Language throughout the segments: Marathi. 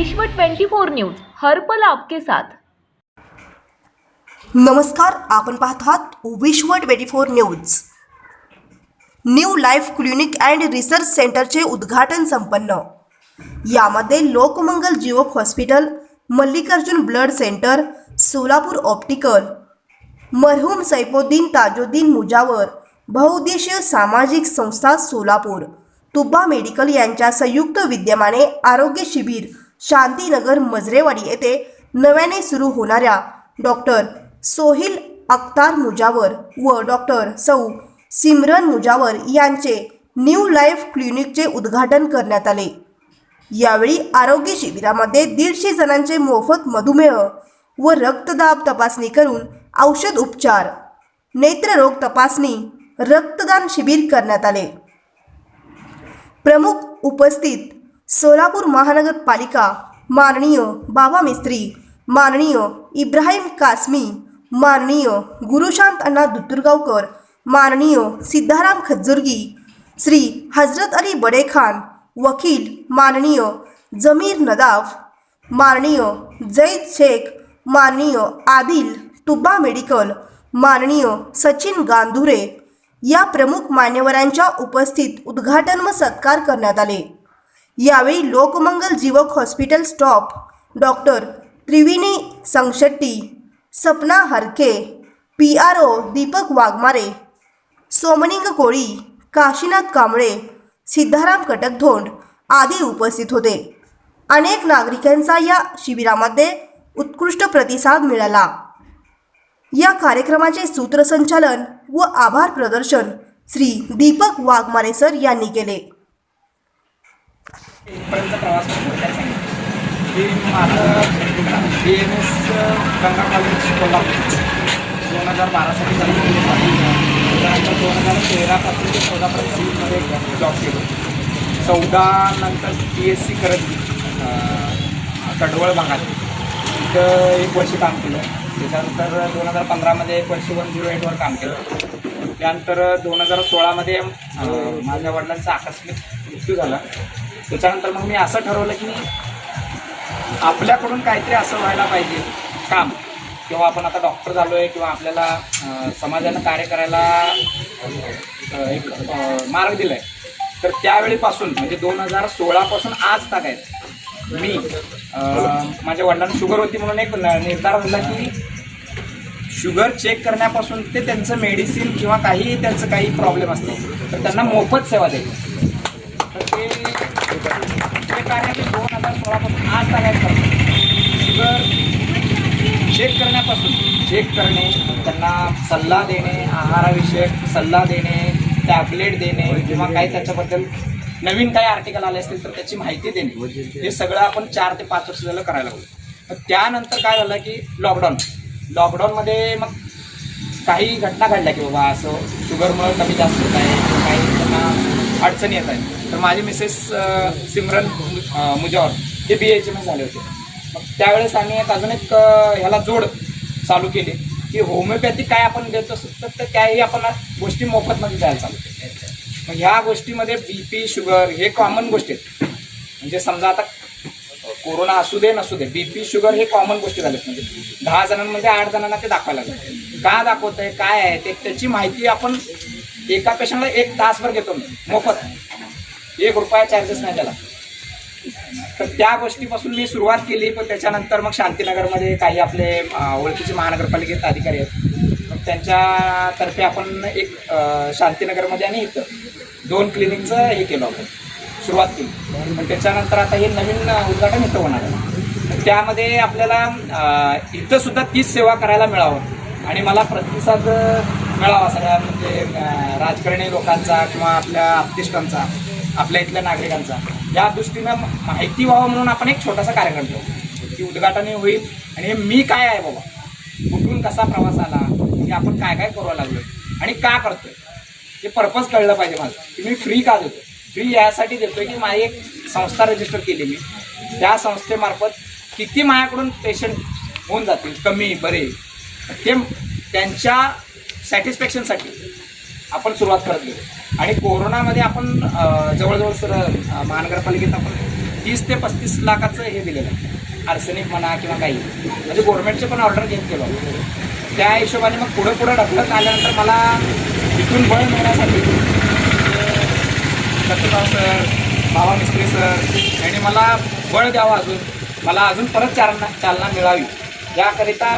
विश्व 24 न्यूज हर्पल आपके साथ. नमस्कार आपण पाहत आहात Vishwa twenty four news. New life clinic and research सेंटरचे उद्घाटन संपन्न. यामध्ये Lokmangal Jivak hospital Mallikarjun blood centre Solapur optical मरहूम सैफुद्दीन ताजुद्दीन मुजावर बहुउद्देशीय सामाजिक संस्था सोलापूर तुब्बा मेडिकल यांच्या संयुक्त विद्यमाने आरोग्य शिबिर शांतीनगर मजरेवाडी येथे नव्याने सुरू होणाऱ्या डॉक्टर सोहिल अख्तार मुजावर व डॉक्टर सौ सिमरन मुजावर यांचे न्यू लाईफ क्लिनिकचे उद्घाटन करण्यात आले. यावेळी आरोग्य शिबिरामध्ये दीडशे जणांचे मोफत मधुमेह व रक्तदाब तपासणी करून औषध उपचार नेत्ररोग तपासणी रक्तदान शिबिर करण्यात आले. प्रमुख उपस्थित सोलापूर महानगरपालिका माननीय बाबा मिस्त्री माननीय इब्राहिम कासमी माननीय गुरुशांत अण्णा दुतुरगावकर माननीय सिद्धाराम खजुर्गी श्री हजरत अली बडे खान वकील माननीय जमीर नदाफ माननीय जैद शेख माननीय आदिल टुब्बा मेडिकल माननीय सचिन गांधुरे या प्रमुख मान्यवरांच्या उपस्थित उद्घाटन व सत्कार करण्यात आले. यावेळी Lokmangal Jivak hospital stop doctor Triveni Sangshetti Sapna Harke P R O Deepak Waghmare Somning Koli Kashinath Kamble Siddharam Katakdhond आदी उपस्थित होते. अनेक नागरिकांचा या शिबिरामध्ये उत्कृष्ट प्रतिसाद मिळाला. या कार्यक्रमाचे सूत्रसंचालन व आभार प्रदर्शन श्री दीपक वाघमारे सर यांनी केले. इथपर्यंत प्रवास हे की माझं B M S Ganga college Kolhapur. दोन हजार बारासाठी चालू केली त्यानंतर दोन हजार तेरापासून ते चौदापर्यंत सिव्हिलमध्ये जॉब केलो. चौदा नंतर पी एस सी करत कडवळ भागात. तिथं एक वर्ष काम केलं. त्याच्यानंतर दोन हजार पंधरामध्ये एक वर्ष वन झिरो एटवर काम केलं. त्यानंतर दोन हजार सोळामध्ये माझ्या वडिलांचा आकस्मिक मृत्यू झाला. त्याच्यानंतर मग मी असं ठरवलं की आपल्याकडून काहीतरी असं व्हायला पाहिजे. काम. किंवा आपण आता डॉक्टर झालो आहे किंवा आपल्याला समाजानं कार्य करायला एक मार्ग दिला आहे तर त्यावेळीपासून म्हणजे दोन हजार सोळापासून आज तक आहे. मी माझ्या वडिलांना शुगर होती म्हणून एक न- निर्धार झाला की शुगर चेक करण्यापासून ते त्यांचं मेडिसिन किंवा काही त्यांचं काही प्रॉब्लेम असते तर त्यांना मोफत सेवा द्यायची ते कार्य मी दोन हजार सोळापासून आज तागायत करतो शुगर चेक करण्यापासून चेक करणे त्यांना सल्ला देणे आहाराविषयक सल्ला देणे टॅबलेट देणे किंवा काही त्याच्याबद्दल नवीन काही आर्टिकल आले असतील तर त्याची माहिती देणे. हे सगळं आपण चार ते पाच वर्ष झालं करायला लागलो. त्यानंतर काय झालं की लॉकडाऊन लॉकडाऊनमध्ये मग काही घटना घडल्या की बाबा असं शुगरमुळं कमी जास्त होत आहे काही अडचणी येत आहेत. तर माझे मिसेस सिमरन मुजॉर मुजावर ते बी एच एम झाले होते. मग त्यावेळेस आम्ही एक अजून एक ह्याला जोड चालू केली की होमिओपॅथी काय आपण देत असतो तर ते त्याही आपण गोष्टी मोफतमध्ये द्यायला चालू केल्या. मग ह्या गोष्टीमध्ये बी पी शुगर हे कॉमन गोष्टी आहेत. म्हणजे समजा आता कोरोना असू दे नसू दे बी पी शुगर हे कॉमन गोष्टी झाल्यात म्हणजे दहा जणांमध्ये आठ जणांना ते दाखवायला लागतं का दाखवत आहे काय आहे ते त्याची माहिती आपण एका पेशंटला एक तासभर घेतो मी मोफत. एक रुपया चार्जेस नाही त्याला. तर त्या गोष्टीपासून मी सुरुवात केली पण त्याच्यानंतर मग शांतीनगरमध्ये काही आपले ओळखीचे महानगरपालिकेत अधिकारी आहेत. मग त्यांच्यातर्फे आपण एक शांतीनगरमध्ये आणि इथं दोन क्लिनिकचं हे केलं आपण सुरुवात केली. मग त्याच्यानंतर आता हे नवीन उद्घाटन इथं होणार आहे. त्यामध्ये आपल्याला इथंसुद्धा तीच सेवा करायला मिळावं. आणि मला प्रतिसाद मिळावा सगळा म्हणजे राजकारणी लोकांचा किंवा आपल्या आप्तिष्टांचा आपल्या इथल्या नागरिकांचा. या दृष्टीनं माहिती व्हावं म्हणून आपण एक छोटासा कार्यक्रम ठेवू की उद्घाटनही होईल आणि हे मी काय आहे बाबा? कुठून कसा प्रवास आला? की आपण काय काय करावं लागलो आणि का करतोय? हे पर्पज कळलं पाहिजे मला. की मी फ्री का देतो फ्री यासाठी देतोय की माझी एक संस्था रजिस्टर केली मी. त्या संस्थेमार्फत किती माझ्याकडून पेशंट होऊन जातील कमी बरे. ते त्यांच्या सॅटिस्फॅक्शनसाठी आपण सुरुवात करत गेलो. आणि कोरोनामध्ये आपण जवळजवळ सर महानगरपालिकेत आपण तीस ते पस्तीस लाखाचं हे दिलेलं आहे. आर्सेनिक म्हणा किंवा काही. म्हणजे गव्हर्नमेंटचे पण ऑर्डर घेत गेलो त्या हिशोबाने मग पुढं पुढं ढकलत आल्यानंतर मला तिथून बळ मिळण्यासाठी दत्तराव सर बाबा मिस्त्री सर यांनी मला बळ द्यावं अजून. मला अजून परत चालना चालना मिळावी. याकरिता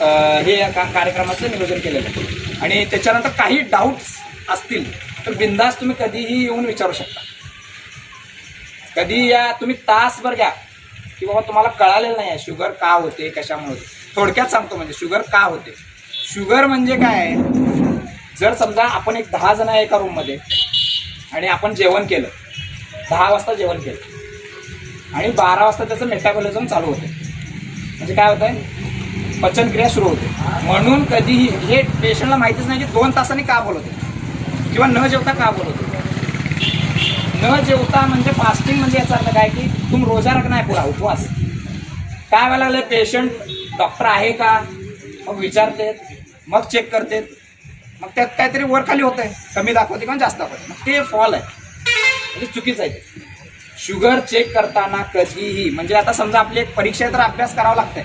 हे का कार्यक्रमाचं नियोजन केलेलं आहे. आणि त्याच्यानंतर काही डाऊट्स असतील तर बिंदास तुम्ही कधीही येऊन विचारू शकता. कधी या तुम्ही तासभर घ्या की बाबा तुम्हाला कळालेलं नाही आहे शुगर का होते कशामुळे होते. थोडक्यात सांगतो म्हणजे शुगर का होते. शुगर म्हणजे काय आहे? जर समजा आपण एक दहा जण आहे एका रूममध्ये आणि आपण जेवण केलं दहा वाजता जेवण केलं आणि बारा वाजता त्याचं मेटाबॉलिझम चालू होते. म्हणजे काय होतं आहे पचनक्रिया सुरू होते. म्हणून कधीही हे पेशंटला माहितीच नाही की दोन तासांनी का बोलवते किंवा न जेवता का बोलवते न जेवता म्हणजे फास्टिंग म्हणजे याचा अर्थ काय की तुम रोजा नाही पुरा उपवास. काय व्हायला लागलं पेशंट डॉक्टर आहे का? मग विचारते मग चेक करते मग त्यात काहीतरी वर खाली होत आहे कमी दाखवते किंवा जास्त दाखवते. मग ते फॉल आहे. म्हणजे चुकीचं आहे. ते. शुगर चेक करताना कधीही म्हणजे आता समजा आपली एक परीक्षा आहे तर अभ्यास करावा लागतंय.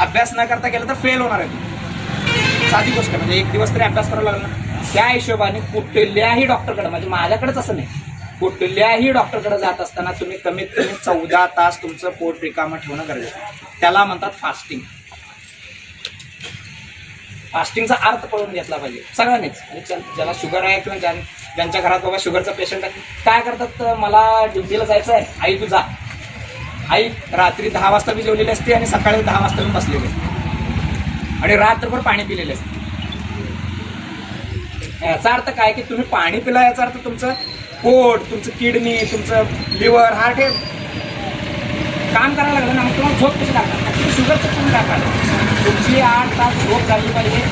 अभ्यास न करता गेलं तर फेल होणार आहे साधी गोष्ट म्हणजे एक दिवस तरी अभ्यास करावा लागला त्या हिशोबाने कुठल्याही डॉक्टरकडे म्हणजे माझ्याकडेच असं नाही कुठल्याही डॉक्टरकडे जात असताना तुम्ही कमीत कमी चौदा तास तुमचं पोट रिकामं ठेवणं गरजेचं आहे. त्याला म्हणतात फास्टिंग फास्टिंगचा अर्थ कळून घेतला पाहिजे सगळ्यांनीच. म्हणजे ज्याला शुगर आहे किंवा ज्यांच्या घरात बाबा शुगरचा पेशंट आहे काय करतात तर मला ड्युटीला जायचं आहे आई तू जा. आई रात्री दहा वाजता मी जेवलेली असते आणि सकाळी दहा वाजता मी बसलेली असते. आणि रात्रभर पाणी पिलेले असते. याचा अर्थ काय की तुम्ही पाणी पिला याचा अर्थ तुमचं पोट तुमचं किडनी तुमचं लिव्हर हार्ट हे काम करायला लागलं ना मग तुम्हाला झोप कशी लागणार? तुम्ही शुगर तुम्ही टाका. तुमची आठ तास झोप झाली पाहिजे.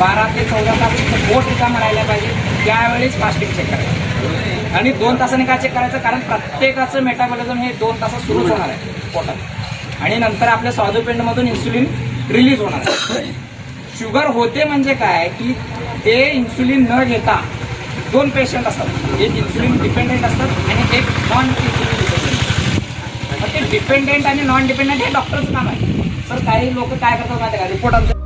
बारा ते चौदा तास तुमचं पोट रिकामं राहिलं पाहिजे. त्यावेळेस फास्टिंग चेक करायचं आणि दोन तासाने का चेक करायचं? कारण प्रत्येकाचं मेटाबॉलिझम हे दोन तासात सुरूच होणार आहे पोटात. आणि नंतर आपल्या स्वादुपिंडमधून इन्सुलिन रिलीज होणार आहे. शुगर होते म्हणजे काय? की ते इन्सुलिन न घेता दोन पेशंट असतात. एक इन्सुलिन डिपेंडेंट असतात आणि एक नॉन इन्सुलिन डिपेंडेंट ते डिपेंडेंट आणि नॉन डिपेंडेंट हे डॉक्टरचं काम आहे. सर काही लोक काय करतात माहिती का? रिपोर्ट आमच्या